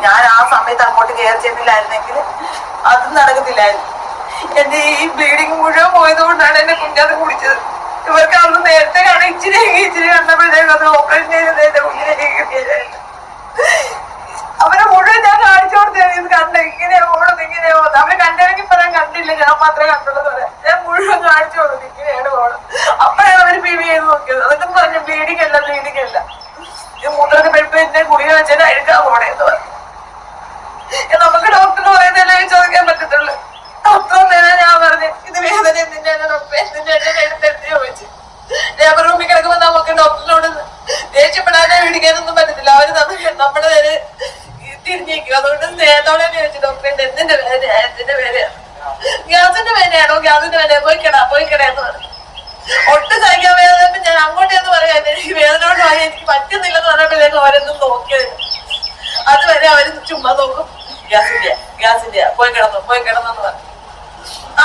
ഞാൻ ആ സമയത്ത് അങ്ങോട്ട് കെയർ ചെയ്തില്ലായിരുന്നെങ്കിൽ അതും നടക്കത്തില്ലായിരുന്നു. എന്റെ ഈ ബ്ലീഡിങ് മുഴുവൻ പോയതുകൊണ്ടാണ് എന്റെ കുഞ്ഞത് കുടിച്ചത്. ഇവർക്ക് അന്ന് നേരത്തെ കാണാൻ ഇച്ചിരി ഇച്ചിരി കണ്ടപ്പോഴത്തേക്കും അത് ഓപ്പറേഷൻ ചെയ്തത് എന്റെ കുഞ്ഞിനെ അവരെ മുഴുവൻ ഞാൻ കാണിച്ചു കൊടുത്തത്. ഇത് കണ്ട ഇങ്ങനെയാ ഓടുന്നത് ഇങ്ങനെയാ ഓടുന്നത്. അവർ കണ്ടിറങ്ങി പറയാൻ കണ്ടില്ല. ഞാൻ മാത്രമേ കണ്ടുള്ളൂ എന്ന് പറയാം. ഞാൻ മുഴുവൻ കാണിച്ചു കൊടുത്തു ഇങ്ങനെയാണ് ഓടുന്നത്. അപ്പോഴാണ് അവർ പി ചെയ്ത് നോക്കിയത്. അതൊക്കെ പറഞ്ഞു ബ്ലീഡിങ് അല്ല ബ്ലീഡിങ് അല്ല. മൂത്രത്തിൽ എന്നെ ഗുളിക വെച്ചാൽ അഴുക്കാൻ പോണേന്ന് പറഞ്ഞു ഏ, നമുക്ക് ഡോക്ടർ പറയുന്നതല്ലേ ചോദിക്കാൻ പറ്റത്തുള്ളൂ അത്ര നേരം ഞാൻ പറഞ്ഞു ഇത് വേദന എന്തിനാണ് ഡോക്ടറെ എന്തിനാ എന്നെ എടുത്തെടുത്ത് ചോദിച്ചു കിടക്കുമ്പോ നമുക്ക് ഡോക്ടറിനോട് ദേഷ്യപ്പെടാനോ പിടിക്കാനൊന്നും പറ്റത്തില്ല. അവർ നമുക്ക് നമ്മുടെ നേരെ തിരിഞ്ഞേക്കും അതുകൊണ്ട് സ്നേഹത്തോടെ ചോദിച്ചു ഡോക്ടറെ ഇത് എന്തിന്റെ പേര് എന്തിന്റെ പേര് ഗ്യാസിന്റെ പേരെയാണോ ഗ്യാസിന്റെ വേദന പോയിക്കടാ പോയിക്കടാ എന്ന് പറഞ്ഞു. ഒട്ടും സഹിക്കാൻ വേദന ഞാൻ അങ്ങോട്ടേന്ന് പറയാൻ എനിക്ക് വേദന കൊണ്ട് എനിക്ക് പറ്റുന്നില്ലെന്ന് പറഞ്ഞപ്പോഴേക്കും അവരെന്നും നോക്കിയത് അതുവരെ അവർ ചുമ്മാ നോക്കും. ഗ്യാസിന്റെ ഗ്യാസിന്റെ പോയി കിടന്നു പോയി കിടന്നു പറഞ്ഞു.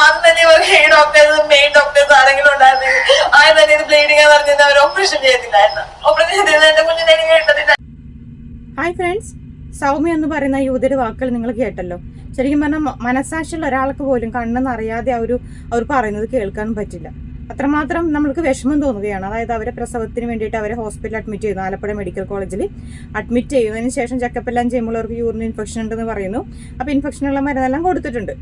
ആദ്യം തന്നെ ഈ ഡോക്ടേഴ്സ് മെയിൻ ഡോക്ടേഴ്സ് ആരെങ്കിലും ഉണ്ടായിരുന്നെങ്കിൽ ആദ്യം തന്നെ ഇത് ബ്ലീഡിംഗ് പറഞ്ഞിട്ട് അവർ ഓപ്പറേഷൻ ചെയ്തില്ലായിരുന്നു ഓപ്പറേഷൻ ചെയ്തതിന്റെ കുഞ്ഞിനെ എനിക്ക് കിട്ടത്തില്ല ഹായ് ഫ്രണ്ട്സ് സൗമ്യ എന്ന് പറയുന്ന യുവതിയുടെ വാക്കുകൾ നിങ്ങൾ കേട്ടല്ലോ. ശരിക്കും പറഞ്ഞാൽ മനസ്സാക്ഷിയുള്ള ഒരാൾക്ക് പോലും കണ്ണെന്നറിയാതെ അവർ അവർ പറയുന്നത് കേൾക്കാൻ പറ്റില്ല. അത്രമാത്രം നമ്മൾക്ക് വിഷമം തോന്നുകയാണ്. അതായത് അവരെ പ്രസവത്തിന് വേണ്ടിയിട്ട് അവരെ ഹോസ്പിറ്റലിൽ അഡ്മിറ്റ് ചെയ്യുന്നു. ആലപ്പുഴ മെഡിക്കൽ കോളേജിൽ അഡ്മിറ്റ് ചെയ്യുന്നതിന് ശേഷം ചെക്കപ്പ് എല്ലാം ചെയ്യുമ്പോൾ അവർക്ക് യൂറിൻ ഇൻഫെക്ഷൻ ഉണ്ടെന്ന് പറയുന്നു. അപ്പോൾ ഇൻഫെക്ഷനുള്ള മരുന്നെല്ലാം കൊടുത്തിട്ടുണ്ട്.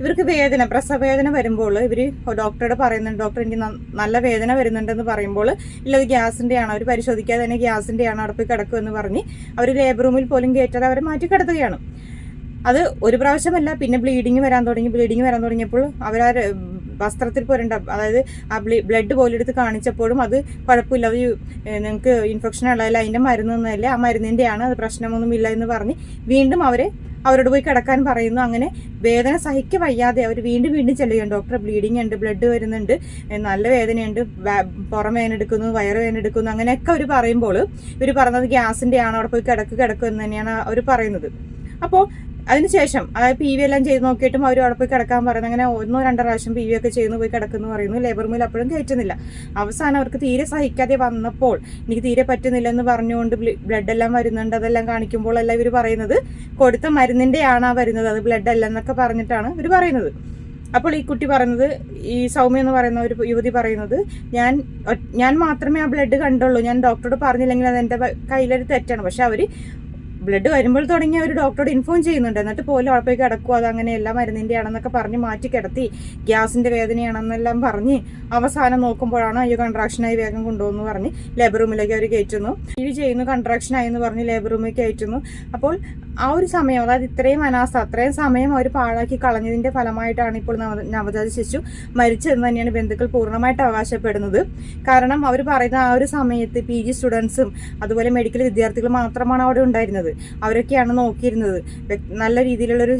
ഇവർക്ക് വേദന പ്രസവ വേദന വരുമ്പോൾ ഇവർ ഡോക്ടറോട് പറയുന്നുണ്ട് ഡോക്ടർ എനിക്ക് നല്ല വേദന വരുന്നുണ്ടെന്ന് പറയുമ്പോൾ ഇല്ല അത് ഗ്യാസിന്റെ ആണ്. അവർ പരിശോധിക്കാതെ തന്നെ ഗ്യാസിന്റെ ആണ് അവിടെ പോയി കിടക്കുമെന്ന് പറഞ്ഞ് അവർ ലേബർ റൂമിൽ പോലും കയറ്റാതെ അവരെ മാറ്റി കിടത്തുകയാണ്. അത് ഒരു പ്രാവശ്യമല്ല പിന്നെ ബ്ലീഡിങ് വരാൻ തുടങ്ങി ബ്ലീഡിങ് വരാൻ തുടങ്ങിയപ്പോൾ അവർ വസ്ത്രത്തിൽ പോരണ്ട. അതായത് ആ ബ്ലഡ് പോലെ എടുത്ത് കാണിച്ചപ്പോഴും അത് കുഴപ്പമില്ല. അത് നിങ്ങൾക്ക് ഇൻഫെക്ഷൻ ഉള്ളതല്ല അതിന്റെ മരുന്നൊന്നുമല്ല ആ മരുന്നിന്റെയാണ് അത് പ്രശ്നമൊന്നുമില്ല എന്ന് പറഞ്ഞ് വീണ്ടും അവരെ അവരോട് പോയി കിടക്കാൻ പറയുന്നു. അങ്ങനെ വേദന സഹിക്ക വയ്യാതെ അവർ വീണ്ടും വീണ്ടും ചെല്ലുകയാണ്. ഡോക്ടർ ബ്ലീഡിങ് ഉണ്ട് ബ്ലഡ് വരുന്നുണ്ട് നല്ല വേദനയുണ്ട് പുറം വേദന എടുക്കുന്നു വയറ് വേദന എടുക്കുന്നു. അങ്ങനെയൊക്കെ അവർ പറയുമ്പോൾ ഇവർ പറഞ്ഞത് ഗ്യാസിന്റെ ആണ് അവിടെ പോയി കിടക്ക് കിടക്കും എന്ന് തന്നെയാണ് അവർ പറയുന്നത്. അപ്പോൾ അതിനുശേഷം അതായത് പി വി എല്ലാം ചെയ്ത് നോക്കിയിട്ടും അവർ അവിടെ പോയി കിടക്കാൻ പറയുന്നത് അങ്ങനെ ഒന്നോ രണ്ടോ പ്രാവശ്യം പി വി ഒക്കെ ചെയ്യുന്നു പോയി കിടക്കുന്നു പറയുന്നു. ലേബർ മിൽ അപ്പോഴും കയറ്റുന്നില്ല. അവസാനം അവർക്ക് തീരെ സഹിക്കാതെ വന്നപ്പോൾ എനിക്ക് തീരെ പറ്റുന്നില്ലെന്ന് പറഞ്ഞുകൊണ്ട് ബ്ലഡ് എല്ലാം വരുന്നുണ്ട്. അതെല്ലാം കാണിക്കുമ്പോൾ എല്ലാം ഇവർ പറയുന്നത്. കൊടുത്ത മരുന്നിന്റെയാണ് ആ വരുന്നത്. അത് ബ്ലഡ് അല്ല എന്നൊക്കെ പറഞ്ഞിട്ടാണ് ഇവർ പറയുന്നത്. അപ്പോൾ ഈ കുട്ടി പറയുന്നത് ഈ സൗമ്യ എന്ന് പറയുന്ന ഒരു യുവതി പറയുന്നത് ഞാൻ ഞാൻ മാത്രമേ ആ ബ്ലഡ് കണ്ടുള്ളൂ. ഞാൻ ഡോക്ടറോട് പറഞ്ഞില്ലെങ്കിൽ അത് എന്റെ കയ്യിലൊരു തെറ്റാണ്. പക്ഷെ അവർ ബ്ലഡ് വരുമ്പോൾ തുടങ്ങി അവർ ഡോക്ടറോട് ഇൻഫോം ചെയ്യുന്നുണ്ട്. എന്നിട്ട് പോലും പോയി കിടക്കുക അങ്ങനെ എല്ലാം മരുന്നിന്റെ ആണെന്നൊക്കെ പറഞ്ഞ് മാറ്റി കിടത്തി. ഗ്യാസിന്റെ വേദനയാണെന്നെല്ലാം പറഞ്ഞ് അവസാനം നോക്കുമ്പോഴാണ് അയ്യോ കൺട്രാക്ഷനായി വേഗം കൊണ്ടുപോകുന്നു പറഞ്ഞ് ലേബർ റൂമിലേക്ക് അവർ കയറ്റുന്നു. ഈ ചെയ്യുന്നു കൺട്രാക്ഷനായി എന്ന് പറഞ്ഞ് ലേബർ റൂമിൽ കയറ്റുന്നു. അപ്പോൾ ആ ഒരു സമയം അതായത് ഇത്രയും അനാസ്ഥ അത്രയും സമയം അവർ പാഴാക്കി കളഞ്ഞതിന്റെ ഫലമായിട്ടാണ് ഇപ്പോൾ നവ നവജാത ശിശു മരിച്ചതെന്ന് തന്നെയാണ് ബന്ധുക്കൾ പൂർണമായിട്ട് അവകാശപ്പെടുന്നത്. കാരണം അവർ പറയുന്ന ആ ഒരു സമയത്ത് പി ജി സ്റ്റുഡൻസും അതുപോലെ മെഡിക്കൽ വിദ്യാർത്ഥികൾ മാത്രമാണ് അവിടെ ഉണ്ടായിരുന്നത്. അവരൊക്കെയാണ് നോക്കിയിരുന്നത്. നല്ല രീതിയിലുള്ളൊരു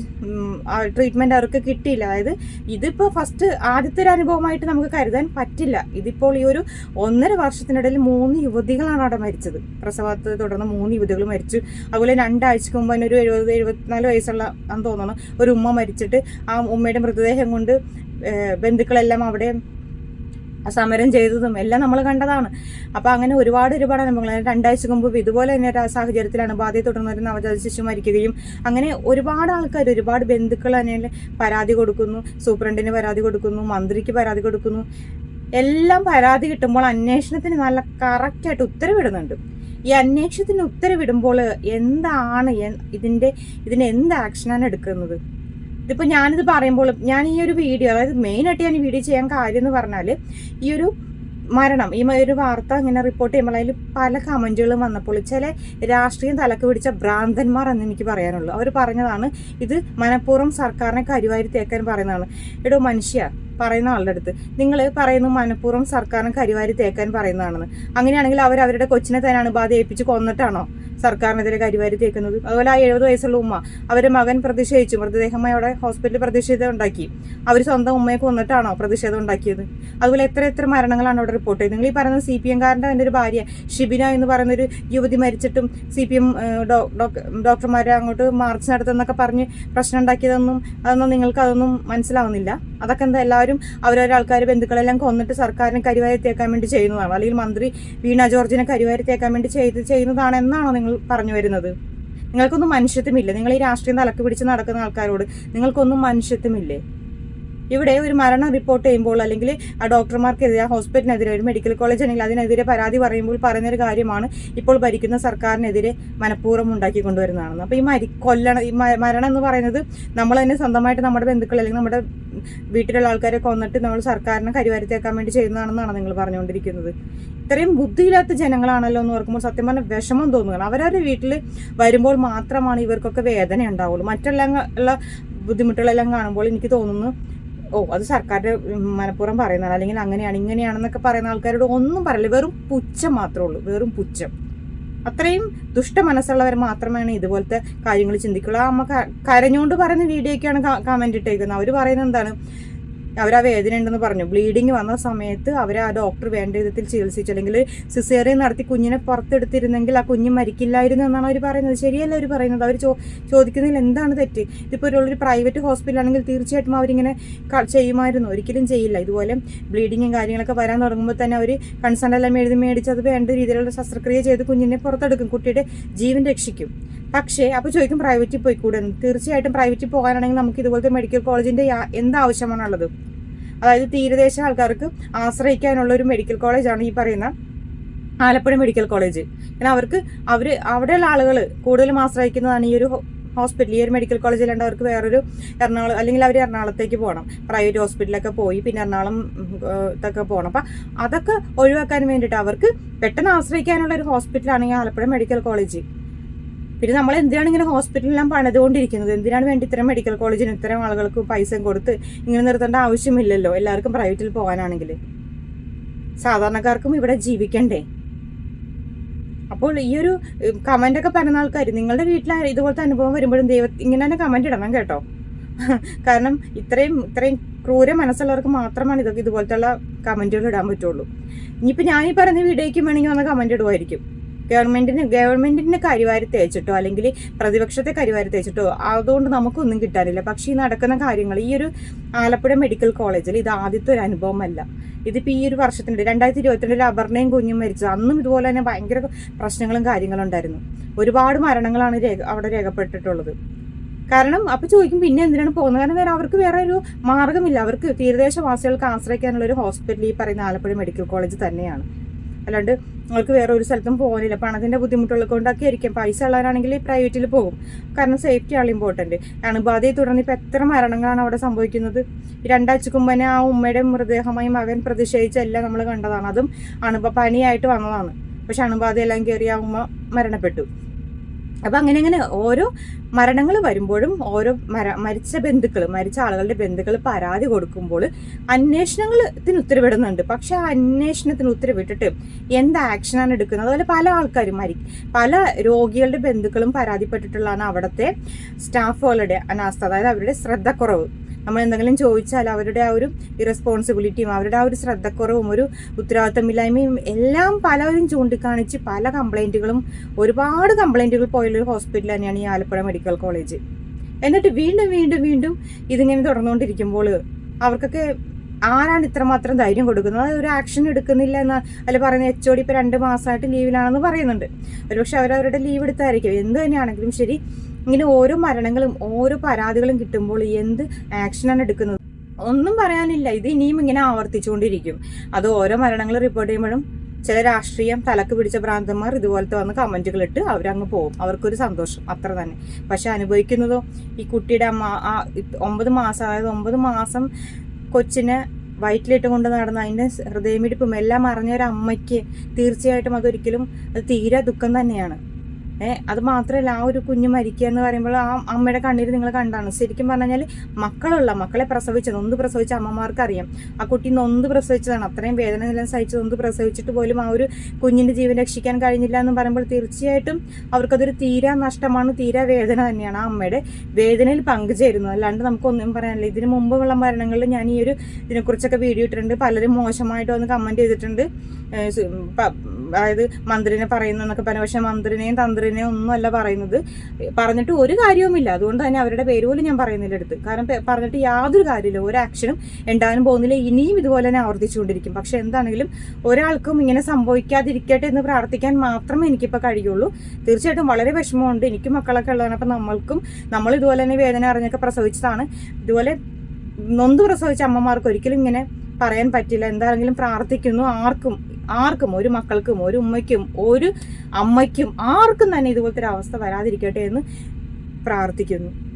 ട്രീറ്റ്മെന്റ് അവർക്ക് കിട്ടിയില്ല. അതായത് ഇതിപ്പോൾ ഫസ്റ്റ് ആദ്യത്തെ ഒരു അനുഭവമായിട്ട് നമുക്ക് കരുതാൻ പറ്റില്ല. ഇതിപ്പോൾ ഈ ഒരു ഒന്നര വർഷത്തിനിടയിൽ മൂന്ന് യുവതികളാണ് അവിടെ മരിച്ചത്. പ്രസവത്തെ തുടർന്ന് മൂന്ന് യുവതികൾ മരിച്ചു. അതുപോലെ രണ്ടാഴ്ചക്ക് മുമ്പ് ഒരു എഴുപത് എഴുപത്തിനാല് വയസ്സുള്ള എന്ന് തോന്നുന്നു. ഒരു ഉമ്മ മരിച്ചിട്ട് ആ ഉമ്മയുടെ മൃതദേഹം കൊണ്ട് ബന്ധുക്കളെല്ലാം അവിടെ സമരം ചെയ്തതും എല്ലാം നമ്മൾ കണ്ടതാണ്. അപ്പോൾ അങ്ങനെ ഒരുപാട് ഒരുപാട് അനുഭവങ്ങൾ. രണ്ടാഴ്ച മുമ്പ് ഇതുപോലെ തന്നെ ഒരു സാഹചര്യത്തിലാണ് ബാധയെ തുടർന്ന് ഒരു നവജാത ശിശു മരിക്കുകയും അങ്ങനെ ഒരുപാട് ആൾക്കാർ ഒരുപാട് ബന്ധുക്കൾ തന്നെ പരാതി കൊടുക്കുന്നു. സൂപ്രണ്ടിന് പരാതി കൊടുക്കുന്നു മന്ത്രിക്ക് പരാതി കൊടുക്കുന്നു. എല്ലാം പരാതി കിട്ടുമ്പോൾ അന്വേഷണത്തിന് നല്ല കറക്റ്റായിട്ട് ഉത്തരവിടുന്നുണ്ട്. ഈ അന്വേഷണത്തിന് ഉത്തരവിടുമ്പോൾ എന്താണ് ഇതിന്റെ ഇതിന് എന്ത് ആക്ഷനാണ് എടുക്കുന്നത്? ഇതിപ്പോൾ ഞാനിത് പറയുമ്പോൾ ഞാൻ ഈ ഒരു വീഡിയോ അതായത് മെയിനായിട്ട് ഞാൻ ഈ വീഡിയോ ചെയ്യാൻ കാര്യം എന്ന് പറഞ്ഞാൽ ഈ ഒരു മരണം ഈ ഒരു വാർത്ത ഇങ്ങനെ റിപ്പോർട്ട് ചെയ്യുമ്പോൾ അതിൽ പല കമന്റുകളും വന്നപ്പോൾ ചില രാഷ്ട്രീയം തലക്ക് പിടിച്ച ഭ്രാന്തന്മാർ എന്ന് എനിക്ക് പറയാനുള്ളൂ. അവർ പറഞ്ഞതാണ് ഇത് മനഃപൂർവം സർക്കാരിനെ കരുവാരി തേക്കാൻ പറയുന്നതാണ്. എടോ മനുഷ്യ പറയുന്ന ആളുടെ അടുത്ത് നിങ്ങൾ പറയുന്നു മനഃപൂർവം സർക്കാരിനെ കരുവാരി തേക്കാൻ പറയുന്നതാണെന്ന്. അങ്ങനെയാണെങ്കിൽ അവർ അവരുടെ കൊച്ചിനെ തന്നെ അണുബാധ ഏൽപ്പിച്ച് കൊന്നിട്ടാണോ? സർക്കാരിനെതിരെ കരിവാരി തേക്കുന്നത്. അതുപോലെ ആ എഴുപത് വയസ്സുള്ള ഉമ്മ അവരുടെ മകൻ പ്രതിഷേധിച്ചു. മൃതദേഹമായി അവിടെ ഹോസ്പിറ്റലിൽ പ്രതിഷേധം ഉണ്ടാക്കി. അവർ സ്വന്തം ഉമ്മയെ കൊന്നിട്ടാണോ പ്രതിഷേധം ഉണ്ടാക്കിയത്? അതുപോലെ എത്ര എത്ര മരണങ്ങളാണ് അവിടെ റിപ്പോർട്ട് ചെയ്തത്? നിങ്ങൾ ഈ പറയുന്ന സി പി എംകാരന്റെ എന്റെ ഒരു ഭാര്യ ഷിബിന എന്ന് പറയുന്ന ഒരു യുവതി മരിച്ചിട്ടും സി പി എം ഡോക്ടർമാരെ അങ്ങോട്ട് മാർച്ച് നടത്തുന്നൊക്കെ പറഞ്ഞ് പ്രശ്നം ഉണ്ടാക്കിയതൊന്നും അതൊന്നും നിങ്ങൾക്ക് അതൊന്നും മനസ്സിലാവുന്നില്ല. അതൊക്കെ എന്താ എല്ലാവരും അവരവരെ ആൾക്കാർ ബന്ധുക്കളെല്ലാം കൊന്നിട്ട് സർക്കാരിനെ കരിവാരി തേക്കാൻ വേണ്ടി ചെയ്യുന്നതാണ്. അല്ലെങ്കിൽ മന്ത്രി വീണ ജോർജിനെ കരിവാരി തേക്കാൻ വേണ്ടി ചെയ്ത് ചെയ്യുന്നതാണ് എന്നാണോ നിങ്ങൾ പറഞ്ഞു വരുന്നത്. നിങ്ങൾക്കൊന്നും മനുഷ്യത്വമില്ല? നിങ്ങൾ ഈ രാഷ്ട്രീയം തലക്ക് പിടിച്ച് നടക്കുന്ന ആൾക്കാരോട് നിങ്ങൾക്കൊന്നും മനുഷ്യത്വമില്ലേ? ഇവിടെ ഒരു മരണം റിപ്പോർട്ട് ചെയ്യുമ്പോൾ അല്ലെങ്കിൽ ആ ഡോക്ടർമാർക്കെതിരെ ഹോസ്പിറ്റലിനെതിരെ ഒരു മെഡിക്കൽ കോളേജ് അല്ലെങ്കിൽ അതിനെതിരെ പരാതി പറയുമ്പോൾ പറയുന്നൊരു കാര്യമാണ് ഇപ്പോൾ ഭരിക്കുന്ന സർക്കാരിനെതിരെ മനഃപൂർവം ഉണ്ടാക്കി കൊണ്ടുവരുന്നതാണെന്ന് അപ്പോൾ ഈ മരി കൊല്ലണം ഈ മരണം എന്ന് പറയുന്നത് നമ്മൾ തന്നെ സ്വന്തമായിട്ട് നമ്മുടെ ബന്ധുക്കൾ അല്ലെങ്കിൽ നമ്മുടെ വീട്ടിലുള്ള ആൾക്കാരെ കൊന്നിട്ട് നമ്മൾ സർക്കാരിനെ കരിവാരത്തേക്കാൻ വേണ്ടി ചെയ്യുന്നതാണെന്നാണ് നിങ്ങൾ പറഞ്ഞുകൊണ്ടിരിക്കുന്നത്. ഇത്രയും ബുദ്ധിയില്ലാത്ത ജനങ്ങളാണല്ലോ എന്ന് ഓർക്കുമ്പോൾ സത്യം പറഞ്ഞാൽ വിഷമം തോന്നുകയാണ്. അവരവരുടെ വീട്ടിൽ വരുമ്പോൾ മാത്രമാണ് ഇവർക്കൊക്കെ വേദന ഉണ്ടാവുള്ളൂ. മറ്റെല്ലാം ഉള്ള ബുദ്ധിമുട്ടുകളെല്ലാം കാണുമ്പോൾ എനിക്ക് തോന്നുന്നു ഓ അത് സർക്കാരിന്റെ ഉം, മനഃപൂർവം പറയുന്നതാണ്. അല്ലെങ്കിൽ അങ്ങനെയാണ് ഇങ്ങനെയാണെന്നൊക്കെ പറയുന്ന ആൾക്കാരോട് ഒന്നും പറയില്ല. വെറും പുച്ഛം മാത്രമേ ഉള്ളൂ. വെറും പുച്ഛം. അത്രയും ദുഷ്ട മനസ്സുള്ളവർ മാത്രമാണ് ഇതുപോലത്തെ കാര്യങ്ങൾ ചിന്തിക്കുള്ളൂ. ആ അമ്മ കരഞ്ഞുകൊണ്ട് പറയുന്ന വീഡിയോയ്ക്കാണ് കമന്റ് ഇട്ടേക്കുന്നത്. അവർ പറയുന്നത് എന്താണ്? അവർ ആ വേദന ഉണ്ടെന്ന് പറഞ്ഞു. ബ്ലീഡിങ് വന്ന സമയത്ത് അവർ ആ ഡോക്ടർ വേണ്ട വിധത്തിൽ ചികിത്സിച്ചു. അല്ലെങ്കിൽ സിസേറിയ നടത്തി കുഞ്ഞിനെ പുറത്തെടുത്തിരുന്നെങ്കിൽ ആ കുഞ്ഞ് മരിക്കില്ലായിരുന്നു എന്നാണ് അവർ പറയുന്നത്. ശരിയല്ല അവർ പറയുന്നത്? അവർ ചോ ചോദിക്കുന്നതിൽ എന്താണ് തെറ്റ്? ഇതിപ്പോൾ ഒരു പ്രൈവറ്റ് ഹോസ്പിറ്റൽ ആണെങ്കിൽ തീർച്ചയായിട്ടും അവരിങ്ങനെ ചെയ്യുമായിരുന്നു. ഒരിക്കലും ചെയ്യില്ല. ഇതുപോലെ ബ്ലീഡിങ്ങും കാര്യങ്ങളൊക്കെ വരാൻ തുടങ്ങുമ്പോൾ തന്നെ അവർ കൺസേൺ എല്ലാം എഴുതി മേടിച്ച് അത് വേണ്ട രീതിയിലുള്ള ശസ്ത്രക്രിയ ചെയ്ത് കുഞ്ഞിനെ പുറത്തെടുക്കും. കുട്ടിയുടെ ജീവൻ രക്ഷിക്കും. പക്ഷേ അപ്പോൾ ചോദിക്കും പ്രൈവറ്റിൽ പോയിക്കൂടെ? തീർച്ചയായിട്ടും പ്രൈവറ്റിൽ പോകാനാണെങ്കിൽ നമുക്ക് ഇതുപോലത്തെ മെഡിക്കൽ കോളേജിന്റെ എന്താവശ്യമാണുള്ളത്? അതായത് തീരദേശ ആൾക്കാർക്ക് ആശ്രയിക്കാനുള്ള ഒരു മെഡിക്കൽ കോളേജാണ് ഈ പറയുന്ന ആലപ്പുഴ മെഡിക്കൽ കോളേജ് കാരണം അവർക്ക് അവർ അവിടെയുള്ള ആളുകൾ കൂടുതലും ആശ്രയിക്കുന്നതാണ് ഈ ഒരു ഹോസ്പിറ്റൽ ഈ ഒരു മെഡിക്കൽ കോളേജിലുണ്ട് അവർക്ക് വേറൊരു എറണാകുളം അല്ലെങ്കിൽ അവർ എറണാകുളത്തേക്ക് പോകണം പ്രൈവറ്റ് ഹോസ്പിറ്റലൊക്കെ പോയി പിന്നെ എറണാകുളം ഇതൊക്കെ പോകണം അപ്പം അതൊക്കെ ഒഴിവാക്കാൻ വേണ്ടിയിട്ട് അവർക്ക് പെട്ടെന്ന് ആശ്രയിക്കാനുള്ള ഒരു ഹോസ്പിറ്റലാണെങ്കിൽ ആലപ്പുഴ മെഡിക്കൽ കോളേജ് പിന്നെ നമ്മൾ എന്തിനാണ് ഇങ്ങനെ ഹോസ്പിറ്റലെല്ലാം പണിതുകൊണ്ടിരിക്കുന്നത്? എന്തിനാണ് വേണ്ടി ഇത്തരം മെഡിക്കൽ കോളേജിന് ഇത്തരം ആളുകൾക്ക് പൈസ കൊടുത്ത് ഇങ്ങനെ നിർത്തേണ്ട ആവശ്യമില്ലല്ലോ? എല്ലാവർക്കും പ്രൈവറ്റിൽ പോകാനാണെങ്കിൽ സാധാരണക്കാർക്കും ഇവിടെ ജീവിക്കണ്ടേ? അപ്പോൾ ഈ ഒരു കമന്റ് ഒക്കെ പറയുന്ന ആൾക്കാർ നിങ്ങളുടെ വീട്ടിൽ ഇതുപോലത്തെ അനുഭവം വരുമ്പോഴും ദൈവ ഇങ്ങനെ തന്നെ കമന്റ് ഇടണം കേട്ടോ. കാരണം ഇത്രയും ഇത്രയും ക്രൂര മനസ്സുള്ളവർക്ക് മാത്രമാണ് ഇതൊക്കെ ഇതുപോലത്തെ കമന്റുകൾ ഇടാൻ പറ്റുള്ളൂ. ഇനിയിപ്പോൾ ഈ പറയുന്ന വീഡിയോയ്ക്ക് വേണമെങ്കിൽ വന്ന കമന്റ് ഇടുമായിരിക്കും ഗവൺമെന്റിന് ഗവൺമെന്റിന്റെ കരിവാരി തേച്ചിട്ടോ അല്ലെങ്കിൽ പ്രതിപക്ഷത്തെ കരിവാരി തേച്ചിട്ടോ അതുകൊണ്ട് നമുക്കൊന്നും കിട്ടാനില്ല. പക്ഷേ ഈ നടക്കുന്ന കാര്യങ്ങൾ ഈ ഒരു ആലപ്പുഴ മെഡിക്കൽ കോളേജിൽ ഇത് ആദ്യത്തെ ഒരു അനുഭവമല്ല. ഇതിപ്പോൾ ഈ ഒരു വർഷത്തിന്റെ രണ്ടായിരത്തി ഇരുപത്തിരണ്ടിൽ അപർണയും കുഞ്ഞും മരിച്ചത്. അന്നും ഇതുപോലെ തന്നെ ഭയങ്കര പ്രശ്നങ്ങളും കാര്യങ്ങളും ഉണ്ടായിരുന്നു. ഒരുപാട് മരണങ്ങളാണ് രേഖ അവിടെ രേഖപ്പെട്ടിട്ടുള്ളത്. കാരണം അപ്പോൾ ചോദിക്കും പിന്നെ എന്തിനാണ് പോകുന്നത്? കാരണം വേറെ അവർക്ക് വേറെ ഒരു മാർഗമില്ല അവർക്ക് തീരദേശവാസികൾക്ക് ആശ്രയിക്കാനുള്ള ഒരു ഹോസ്പിറ്റൽ ഈ പറയുന്ന ആലപ്പുഴ മെഡിക്കൽ കോളേജ് തന്നെയാണ്. അല്ലാണ്ട് നിങ്ങൾക്ക് വേറെ ഒരു സ്ഥലത്തും പോകാനില്ല. പണത്തിന്റെ ബുദ്ധിമുട്ടുള്ള കൊണ്ടൊക്കെ ആയിരിക്കും. പൈസ ഉള്ളവരാണെങ്കിൽ പ്രൈവറ്റിൽ പോകും. കാരണം സേഫ്റ്റി ആണ് ഇമ്പോർട്ടന്റ് അണുബാധയെ തുടർന്ന് ഇപ്പൊ എത്ര മരണങ്ങളാണ് അവിടെ സംഭവിക്കുന്നത്? രണ്ടാഴ്ചക്ക് മുമ്പ് തന്നെ ആ ഉമ്മയുടെ മൃതദേഹമായി മകൻ പ്രതിഷേധിച്ചെല്ലാം നമ്മൾ കണ്ടതാണ്. അതും അണുബ പനിയായിട്ട് വന്നതാണ്. പക്ഷെ അണുബാധയെല്ലാം കയറി ആ ഉമ്മ മരണപ്പെട്ടു. അപ്പൊ അങ്ങനെ അങ്ങനെ ഓരോ മരണങ്ങൾ വരുമ്പോഴും ഓരോ മര മരിച്ച ബന്ധുക്കൾ മരിച്ച ആളുകളുടെ ബന്ധുക്കൾ പരാതി കൊടുക്കുമ്പോൾ അന്വേഷണങ്ങളത്തിന് ഉത്തരവിടുന്നുണ്ട്. പക്ഷെ ആ അന്വേഷണത്തിന് ഉത്തരവിട്ടിട്ട് എന്ത് ആക്ഷനാണ് എടുക്കുന്നത്? അതുപോലെ പല ആൾക്കാരും മരി പല രോഗികളുടെ ബന്ധുക്കളും പരാതിപ്പെട്ടിട്ടുള്ളതാണ് അവിടുത്തെ സ്റ്റാഫുകളുടെ അനാസ്ഥ. അതായത് അവരുടെ ശ്രദ്ധക്കുറവ്. നമ്മൾ എന്തെങ്കിലും ചോദിച്ചാൽ അവരുടെ ആ ഒരു ഇറസ്പോൺസിബിലിറ്റിയും അവരുടെ ആ ഒരു ശ്രദ്ധക്കുറവും ഒരു ഉത്തരവാദിത്തമില്ലായ്മയും എല്ലാം പലരും ചൂണ്ടിക്കാണിച്ച് പല കംപ്ലൈന്റുകളും ഒരുപാട് കംപ്ലൈന്റുകൾ പോയുള്ളൊരു ഹോസ്പിറ്റൽ തന്നെയാണ് ഈ ആലപ്പുഴ മെഡിക്കൽ കോളേജ് എന്നിട്ട് വീണ്ടും വീണ്ടും വീണ്ടും ഇതിങ്ങനെ തുടർന്നുകൊണ്ടിരിക്കുമ്പോൾ അവർക്കൊക്കെ ആരാണ് ഇത്രമാത്രം ധൈര്യം കൊടുക്കുന്നത്? ഒരു ആക്ഷൻ എടുക്കുന്നില്ല എന്ന് അല്ല പറയുന്ന എച്ച് ഒ ഡി ഇപ്പോൾ രണ്ട് മാസമായിട്ട് ലീവിലാണെന്ന് പറയുന്നുണ്ട്. ഒരുപക്ഷെ അവരവരുടെ ലീവ് എടുത്തായിരിക്കും. എന്ത് തന്നെയാണെങ്കിലും ശരി ഇങ്ങനെ ഓരോ മരണങ്ങളും ഓരോ പരാതികളും കിട്ടുമ്പോൾ എന്ത് ആക്ഷനാണ് എടുക്കുന്നത്? ഒന്നും പറയാനില്ല. ഇത് ഇനിയും ഇങ്ങനെ ആവർത്തിച്ചുകൊണ്ടിരിക്കും. അത് ഓരോ മരണങ്ങൾ റിപ്പോർട്ട് ചെയ്യുമ്പോഴും ചില രാഷ്ട്രീയം തലക്ക് പിടിച്ച ഭ്രാന്തന്മാർ ഇതുപോലത്തെ വന്ന് കമന്റുകൾ ഇട്ട് അവരങ്ങ് പോകും. അവർക്കൊരു സന്തോഷം. അത്ര തന്നെ. പക്ഷെ അനുഭവിക്കുന്നതോ ഈ കുട്ടിയുടെ അമ്മ ആ ഒമ്പത് മാസം അതായത് ഒമ്പത് മാസം കൊച്ചിനെ വയറ്റിലിട്ട് കൊണ്ട് നടന്ന അതിന്റെ ഹൃദയമിടിപ്പും എല്ലാം അറിഞ്ഞ ഒരു അമ്മയ്ക്ക് തീർച്ചയായിട്ടും അതൊരിക്കലും അത് തീരെ ദുഃഖം തന്നെയാണ്. അത് മാത്രമല്ല ആ ഒരു കുഞ്ഞ് മരിക്കുക എന്ന് പറയുമ്പോൾ ആ അമ്മയുടെ കണ്ണീര് നിങ്ങൾ കണ്ടാണ്. ശരിക്കും പറഞ്ഞു കഴിഞ്ഞാൽ മക്കളുള്ള മക്കളെ പ്രസവിച്ച ഒന്ന് പ്രസവിച്ച അമ്മമാർക്ക് അറിയാം ആ കുട്ടി നൊന്ത് പ്രസവിച്ചതാണ്. അത്രയും വേദന നിലം സഹിച്ച് ഒന്ന് പ്രസവിച്ചിട്ട് പോലും ആ ഒരു കുഞ്ഞിന്റെ ജീവൻ രക്ഷിക്കാൻ കഴിഞ്ഞില്ല എന്ന് പറയുമ്പോൾ തീർച്ചയായിട്ടും അവർക്കതൊരു തീരാ നഷ്ടമാണ് തീരാ വേദന തന്നെയാണ് ആ അമ്മയുടെ വേദനയിൽ പങ്കുചേരുന്നു അല്ലാണ്ട് നമുക്കൊന്നും പറയാനില്ല. ഇതിനു മുമ്പുള്ള മരണങ്ങളിൽ ഞാൻ ഈ ഒരു ഇതിനെക്കുറിച്ചൊക്കെ വീഡിയോ ഇട്ടിട്ടുണ്ട്. പലരും മോശമായിട്ട് വന്ന് കമന്റ് ചെയ്തിട്ടുണ്ട്. അതായത് മന്ത്രിനെ പറയുന്നതെന്നൊക്കെ പറഞ്ഞു. പക്ഷെ മന്ത്രിനെയും തന്ത്രിനെയും ഒന്നും അല്ല പറയുന്നത്. പറഞ്ഞിട്ട് ഒരു കാര്യവുമില്ല. അതുകൊണ്ട് തന്നെ അവരുടെ പേര് പോലും ഞാൻ പറയുന്നില്ല എടുത്ത് കാരണം പറഞ്ഞിട്ട് യാതൊരു കാര്യമില്ല ഒരു ആക്ഷനും ഉണ്ടാകാനും പോകുന്നില്ല. ഇനിയും ഇതുപോലെ തന്നെ ആവർത്തിച്ചുകൊണ്ടിരിക്കും. പക്ഷെ എന്താണെങ്കിലും ഒരാൾക്കും ഇങ്ങനെ സംഭവിക്കാതിരിക്കട്ടെ എന്ന് പ്രാർത്ഥിക്കാൻ മാത്രമേ എനിക്കിപ്പോൾ കഴിയുള്ളൂ. തീർച്ചയായിട്ടും വളരെ വിഷമമുണ്ട്. എനിക്കും മക്കളൊക്കെ ഉള്ളതാണ്. അപ്പം നമ്മൾക്കും നമ്മൾ ഇതുപോലെ തന്നെ വേദന അറിഞ്ഞൊക്കെ പ്രസവിച്ചതാണ്. ഇതുപോലെ നൊന്ത് പ്രസവിച്ച അമ്മമാർക്ക് ഒരിക്കലും ഇങ്ങനെ പറയാൻ പറ്റില്ല. എന്താണെങ്കിലും പ്രാർത്ഥിക്കുന്നു. ആർക്കും ആർക്കും ഒരു മക്കൾക്കും ഒരു ഉമ്മയ്ക്കും ഒരു അമ്മയ്ക്കും ആർക്കും തന്നെ ഇതുപോലത്തെ ഒരു അവസ്ഥ വരാതിരിക്കട്ടെ എന്ന് പ്രാർത്ഥിക്കുന്നു.